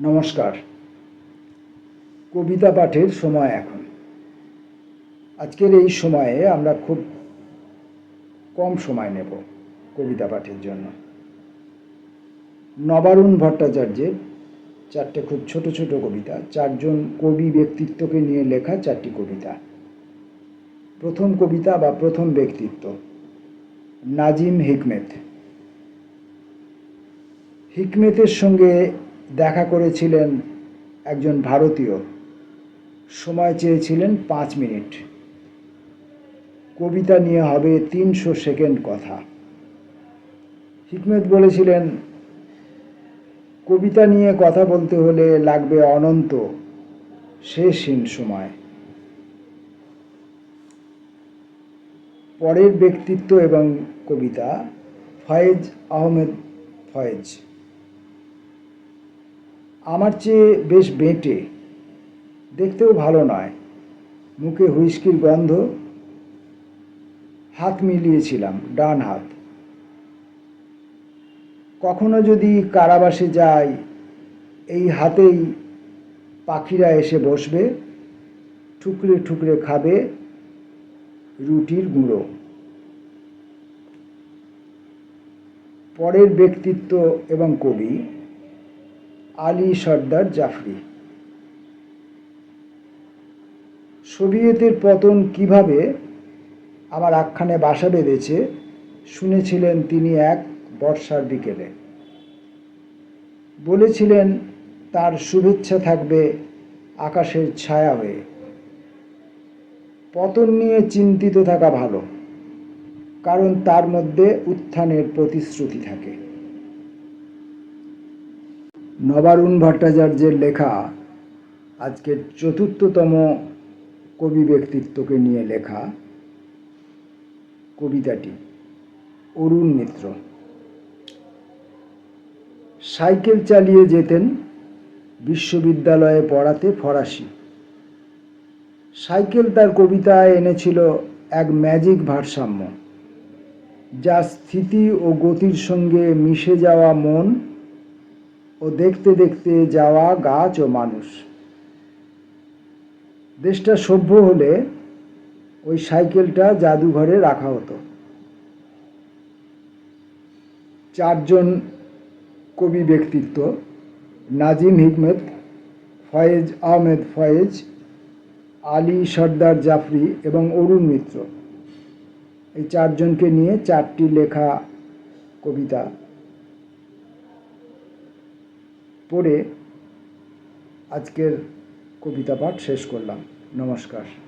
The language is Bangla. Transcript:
নমস্কার। কবিতা পাঠের সময় এখন। আজকের এই সময়ে আমরা খুব কম সময় নেব কবিতা পাঠের জন্য। নবারুণ ভট্টাচার্যের চারটে খুব ছোট ছোট কবিতা, চারজন কবি ব্যক্তিত্বকে নিয়ে লেখা চারটি কবিতা। প্রথম কবিতা বা প্রথম ব্যক্তিত্ব, নাজিম হিকমেত। হিকমেতের সঙ্গে দেখা করেছিলেন একজন ভারতীয়। সময় চেয়েছিলেন পাঁচ মিনিট। কবিতা নিয়ে হবে তিনশো সেকেন্ড কথা। হিকমেত বলেছিলেন, কবিতা নিয়ে কথা বলতে হলে লাগবে অনন্ত শেষহীন সময়। পরের ব্যক্তিত্ব এবং কবিতা, ফয়েজ আহমেদ ফয়েজ। আমার চেয়ে বেশ বেঁটে, দেখতেও ভালো নয়। মুখে হুইস্কির গন্ধ, হাত মিলিয়েছিলাম, ডান হাত। কখনো যদি কারাবাসে যাই, এই হাতেই পাখিরা এসে বসবে, ঠুকরে ঠুকরে খাবে রুটির গুঁড়ো। পরের ব্যক্তিত্ব এবং কবি আলী সর্দার জাফরি। সোভিয়েতের পতন কীভাবে আমার আখ্যানে বাসা বেঁধেছে, শুনেছিলেন তিনি এক বর্ষার বিকেলে। বলেছিলেন, তার শুভেচ্ছা থাকবে আকাশের ছায়া হয়ে। পতন নিয়ে চিন্তিত থাকা ভালো, কারণ তার মধ্যে উত্থানের প্রতিশ্রুতি থাকে। নবারুণ ভট্টাচার্যের লেখা আজকের চতুর্থতম কবি ব্যক্তিত্বকে নিয়ে লেখা কবিতাটি অরুণ মিত্র। সাইকেল চালিয়ে যেতেন, বিশ্ববিদ্যালয়ে পড়াতে ফরাসি। সাইকেল তার কবিতায় এনেছিল এক ম্যাজিক ভারসাম্য, যা স্থিতি ও গতির সঙ্গে মিশে যাওয়া মন ও দেখতে দেখতে যাওয়া গাছ ও মানুষ। দেশটা সভ্য হলে ওই সাইকেলটা জাদুঘরে রাখা হতো। চারজন কবি ব্যক্তিত্ব, নাজিম হিকমত, ফয়েজ আহমেদ ফয়েজ, আলী সর্দার জাফরি এবং অরুণ মিত্র। এই চারজনকে নিয়ে চারটি লেখা কবিতা পড়ে আজকের কবিতা পাঠ শেষ করলাম। নমস্কার।